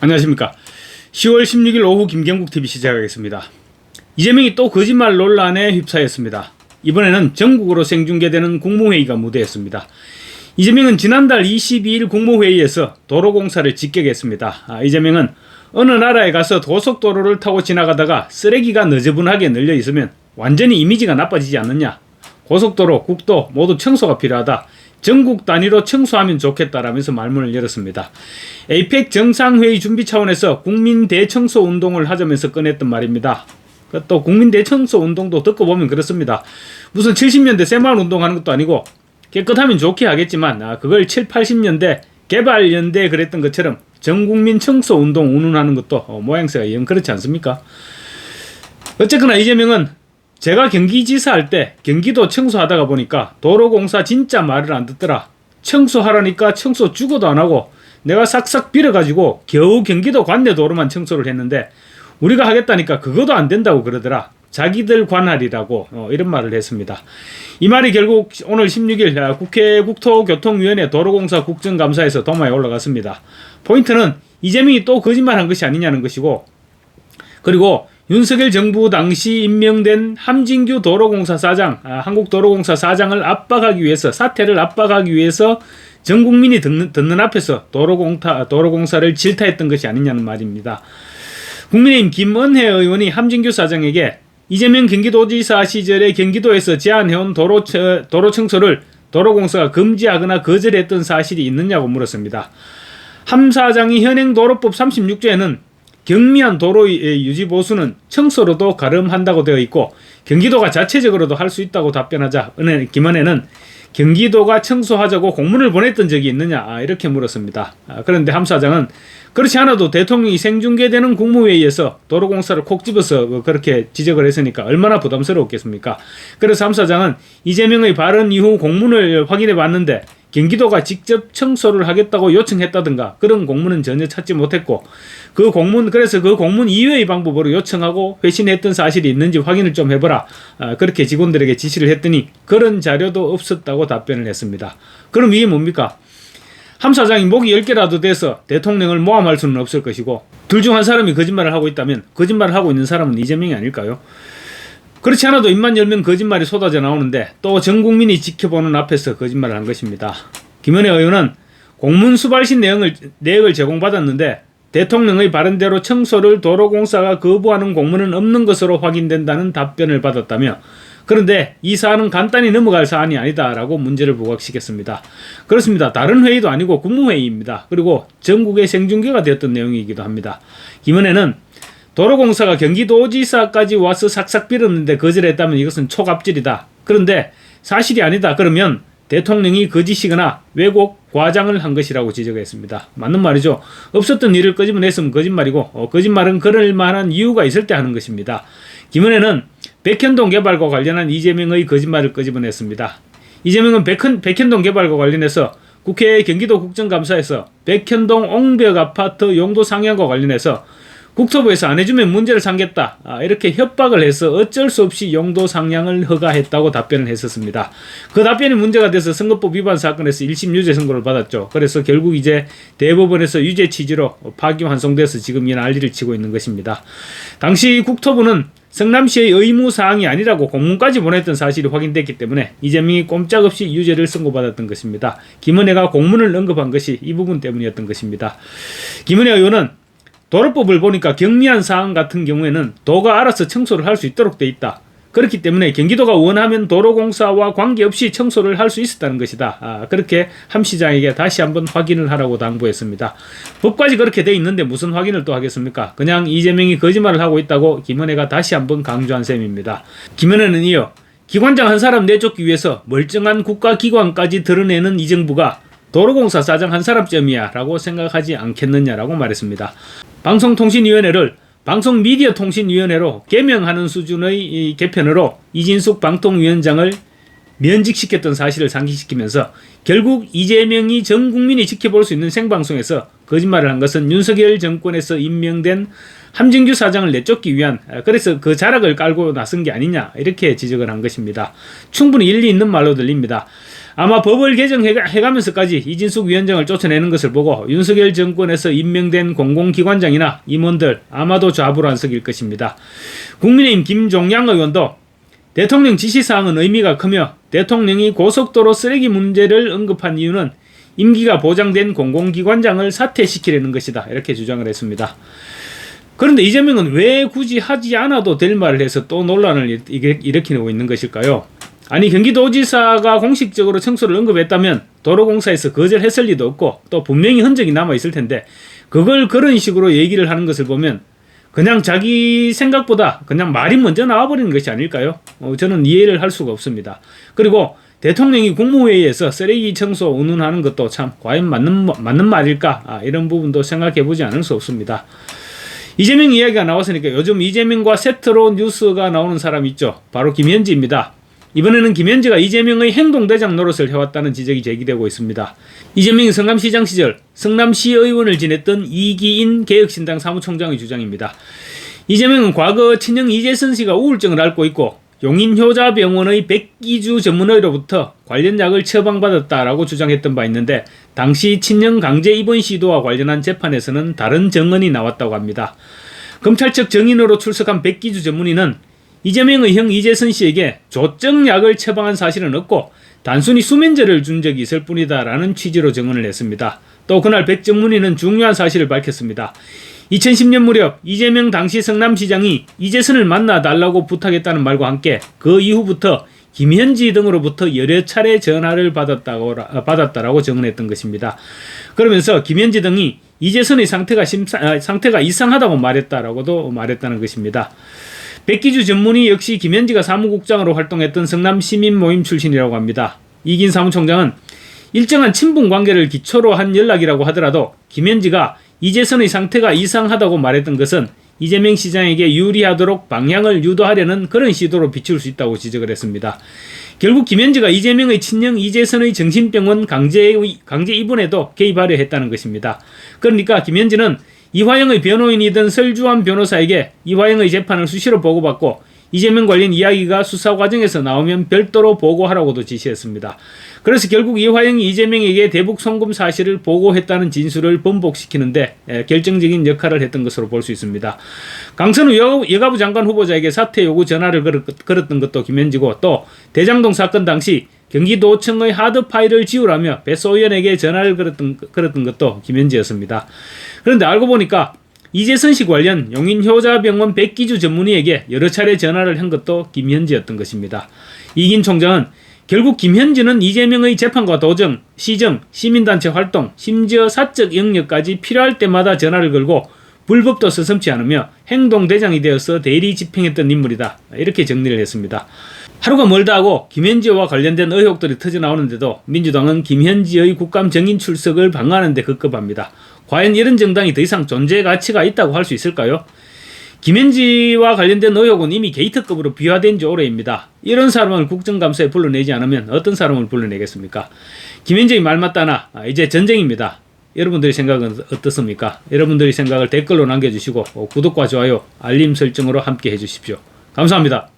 안녕하십니까. 10월 16일 오후 김경국 TV 시작하겠습니다. 이재명이 또 거짓말 논란에 휩싸였습니다. 이번에는 전국으로 생중계되는 국무회의가 무대였습니다. 이재명은 지난달 22일 국무회의에서 도로공사를 직격했습니다. 아, 이재명은 어느 나라에 가서 고속도로를 타고 지나가다가 쓰레기가 너저분하게 널려 있으면 완전히 이미지가 나빠지지 않느냐. 고속도로, 국도 모두 청소가 필요하다. 전국 단위로 청소하면 좋겠다라면서 말문을 열었습니다. 에이펙 정상회의 준비 차원에서 국민 대청소 운동을 하자면서 꺼냈던 말입니다. 그또 국민 대청소 운동도 듣고 보면 그렇습니다. 무슨 70년대 새마을 운동하는 것도 아니고 깨끗하면 좋게 하겠지만 아, 그걸 7, 80년대 개발연대에 그랬던 것처럼 전국민 청소 운동 운운하는 것도 어, 모양새가 영 그렇지 않습니까? 어쨌거나 이재명은 제가 경기지사 할 때 경기도 청소하다가 보니까 도로공사 진짜 말을 안 듣더라. 청소하라니까 청소 죽어도 안 하고 내가 싹싹 빌어가지고 겨우 경기도 관내 도로만 청소를 했는데 우리가 하겠다니까 그것도 안 된다고 그러더라. 자기들 관할이라고 어, 이런 말을 했습니다. 이 말이 결국 오늘 16일 아, 국회 국토교통위원회 도로공사 국정감사에서 도마에 올라갔습니다. 포인트는 이재명이 또 거짓말한 것이 아니냐는 것이고 그리고 윤석열 정부 당시 임명된 함진규 도로공사 사장, 아, 한국도로공사 사장을 압박하기 위해서 사태를 압박하기 위해서 전 국민이 듣는, 듣는 앞에서 도로공사, 도로공사를 질타했던 것이 아니냐는 말입니다. 국민의힘 김은혜 의원이 함진규 사장에게 이재명 경기도지사 시절에 경기도에서 제안해온 도로, 도로 청소를 도로공사가 금지하거나 거절했던 사실이 있느냐고 물었습니다. 함 사장이 현행 도로법 36조에는 경미한 도로의 유지 보수는 청소로도 가름한다고 되어 있고 경기도가 자체적으로도 할 수 있다고 답변하자 은혜 김은혜는 경기도가 청소하자고 공문을 보냈던 적이 있느냐 아, 이렇게 물었습니다. 아, 그런데 함 사장은 그렇지 않아도 대통령이 생중계되는 국무회의에서 도로공사를 콕 집어서 뭐 그렇게 지적을 했으니까 얼마나 부담스러웠겠습니까? 그래서 함 사장은 이재명의 발언 이후 공문을 확인해 봤는데 경기도가 직접 청소를 하겠다고 요청했다든가 그런 공문은 전혀 찾지 못했고 그 공문 그래서 그 공문 이외의 방법으로 요청하고 회신했던 사실이 있는지 확인을 좀 해보라 아, 그렇게 직원들에게 지시를 했더니 그런 자료도 없었다고 답변을 했습니다. 그럼 이게 뭡니까? 함 사장이 목이 10개라도 돼서 대통령을 모함할 수는 없을 것이고 둘 중 한 사람이 거짓말을 하고 있다면 거짓말을 하고 있는 사람은 이재명이 아닐까요? 그렇지 않아도 입만 열면 거짓말이 쏟아져 나오는데 또 전 국민이 지켜보는 앞에서 거짓말을 한 것입니다. 김은혜 의원은 공문 수발신 내용을, 내역을 제공받았는데 대통령의 발언대로 청소를 도로공사가 거부하는 공문은 없는 것으로 확인된다는 답변을 받았다며 그런데 이 사안은 간단히 넘어갈 사안이 아니다라고 문제를 부각시켰습니다. 그렇습니다. 다른 회의도 아니고 국무회의입니다. 그리고 전국에 생중계가 되었던 내용이기도 합니다. 김은혜는 도로공사가 경기도지사까지 와서 삭삭 빌었는데 거절했다면 이것은 초갑질이다. 그런데 사실이 아니다. 그러면 대통령이 거짓이거나 왜곡, 과장을 한 것이라고 지적했습니다. 맞는 말이죠. 없었던 일을 끄집어냈으면 거짓말이고 어, 거짓말은 그럴 만한 이유가 있을 때 하는 것입니다. 김은혜는 백현동 개발과 관련한 이재명의 거짓말을 끄집어냈습니다. 이재명은 백현, 백현동 개발과 관련해서 국회 경기도 국정감사에서 백현동 옹벽 아파트 용도 상향과 관련해서 국토부에서 안 해주면 문제를 삼겠다. 아, 이렇게 협박을 해서 어쩔 수 없이 용도 상향을 허가했다고 답변을 했었습니다. 그 답변이 문제가 돼서 선거법 위반 사건에서 1심 유죄 선고를 받았죠. 그래서 결국 이제 대법원에서 유죄 취지로 파기환송돼서 지금 이 난리를 치고 있는 것입니다. 당시 국토부는 성남시의 의무 사항이 아니라고 공문까지 보냈던 사실이 확인됐기 때문에 이재명이 꼼짝없이 유죄를 선고받았던 것입니다. 김은혜가 공문을 언급한 것이 이 부분 때문이었던 것입니다. 김은혜 의원은 도로법을 보니까 경미한 사항 같은 경우에는 도가 알아서 청소를 할 수 있도록 돼 있다. 그렇기 때문에 경기도가 원하면 도로공사와 관계없이 청소를 할 수 있었다는 것이다. 아, 그렇게 함 시장에게 다시 한번 확인을 하라고 당부했습니다. 법까지 그렇게 돼 있는데 무슨 확인을 또 하겠습니까? 그냥 이재명이 거짓말을 하고 있다고 김은혜가 다시 한번 강조한 셈입니다. 김은혜는 이어 기관장 한 사람 내쫓기 위해서 멀쩡한 국가기관까지 드러내는 이 정부가 도로공사 사장 한 사람쯤이야 라고 생각하지 않겠느냐라고 말했습니다. 방송통신위원회를 방송미디어통신위원회로 개명하는 수준의 이 개편으로 이진숙 방통위원장을 면직시켰던 사실을 상기시키면서 결국 이재명이 전 국민이 지켜볼 수 있는 생방송에서 거짓말을 한 것은 윤석열 정권에서 임명된 함진규 사장을 내쫓기 위한 아, 그래서 그 자락을 깔고 나선 게 아니냐 이렇게 지적을 한 것입니다. 충분히 일리 있는 말로 들립니다. 아마 법을 개정해가면서까지 이진숙 위원장을 쫓아내는 것을 보고 윤석열 정권에서 임명된 공공기관장이나 임원들 아마도 좌불 안석일 것입니다. 국민의힘 김종양 의원도 대통령 지시사항은 의미가 크며 대통령이 고속도로 쓰레기 문제를 언급한 이유는 임기가 보장된 공공기관장을 사퇴시키려는 것이다. 이렇게 주장을 했습니다. 그런데 이재명은 왜 굳이 하지 않아도 될 말을 해서 또 논란을 일- 일으키고 있는 것일까요? 아니 경기도지사가 공식적으로 청소를 언급했다면 도로공사에서 거절 했을 리도 없고 또 분명히 흔적이 남아 있을 텐데 그걸 그런 식으로 얘기를 하는 것을 보면 그냥 자기 생각보다 그냥 말이 먼저 나와버리는 것이 아닐까요? 어, 저는 이해를 할 수가 없습니다. 그리고 대통령이 국무회의에서 쓰레기 청소 운운하는 것도 참 과연 맞는 맞는 말일까? 아, 이런 부분도 생각해 보지 않을 수 없습니다. 이재명 이야기가 나왔으니까 요즘 이재명과 세트로 뉴스가 나오는 사람 있죠. 바로 김현지입니다. 이번에는 김현지가 이재명의 행동대장 노릇을 해왔다는 지적이 제기되고 있습니다. 이재명이 성남시장 시절 성남시의원을 지냈던 이기인 개혁신당 사무총장의 주장입니다. 이재명은 과거 친형 이재선 씨가 우울증을 앓고 있고 용인효자병원의 백기주 전문의로부터 관련 약을 처방받았다라고 주장했던 바 있는데 당시 친형 강제 입원 시도와 관련한 재판에서는 다른 정언이 나왔다고 합니다. 검찰 측 정인으로 출석한 백기주 전문의는 이재명의 형 이재선 씨에게 조정약을 처방한 사실은 없고 단순히 수면제를 준 적이 있을 뿐이다라는 취지로 증언을 했습니다. 또 그날 백 전문의는 중요한 사실을 밝혔습니다. 2010년 무렵 이재명 당시 성남시장이 이재선을 만나 달라고 부탁했다는 말과 함께 그 이후부터 김현지 등으로부터 여러 차례 전화를 받았다고 어, 받았다라고 증언했던 것입니다. 그러면서 김현지 등이 이재선의 상태가 심사, 아, 상태가 이상하다고 말했다라고도 말했다는 것입니다. 백기주 전문의 역시 김현지가 사무국장으로 활동했던 성남 시민 모임 출신이라고 합니다. 이긴 사무총장은 일정한 친분 관계를 기초로 한 연락이라고 하더라도 김현지가 이재선의 상태가 이상하다고 말했던 것은 이재명 시장에게 유리하도록 방향을 유도하려는 그런 시도로 비출 수 있다고 지적을 했습니다. 결국 김현지가 이재명의 친형 이재선의 정신병원 강제, 강제 입원에도 개입하려 했다는 것입니다. 그러니까 김현지는 이화영의 변호인이던 설주환 변호사에게 이화영의 재판을 수시로 보고받고 이재명 관련 이야기가 수사 과정에서 나오면 별도로 보고하라고도 지시했습니다. 그래서 결국 이화영이 이재명에게 대북 송금 사실을 보고했다는 진술을 번복시키는데 에, 결정적인 역할을 했던 것으로 볼 수 있습니다. 강선우 여, 여가부 장관 후보자에게 사퇴 요구 전화를 걸었, 걸었던 것도 김현지고 또 대장동 사건 당시 경기도청의 하드 파일을 지우라며 배소 의원에게 전화를 걸었던, 걸었던 것도 김현지였습니다. 그런데 알고 보니까 이재선 씨 관련 용인효자병원 백기주 전문의에게 여러 차례 전화를 한 것도 김현지였던 것입니다. 이긴 총장은 결국 김현지는 이재명의 재판과 도정, 시정, 시민단체 활동, 심지어 사적 영역까지 필요할 때마다 전화를 걸고 불법 도 서슴지 않으며 행동대장이 되어서 대리 집행했던 인물이다. 이렇게 정리를 했습니다. 하루가 멀다 하고 김현지와 관련된 의혹들이 터져나오는데도 민주당은 김현지의 국감 정인 출석을 방어하는 데 급급합니다. 과연 이런 정당이 더 이상 존재 가치가 있다고 할 수 있을까요? 김현지와 관련된 의혹은 이미 게이트급으로 비화된 지 오래입니다. 이런 사람을 국정감사에 불러내지 않으면 어떤 사람을 불러내겠습니까? 김현지의 말 맞다나 아, 이제 전쟁입니다. 여러분들의 생각은 어떻습니까? 여러분들의 생각을 댓글로 남겨주시고 어, 구독과 좋아요, 알림 설정으로 함께 해주십시오. 감사합니다.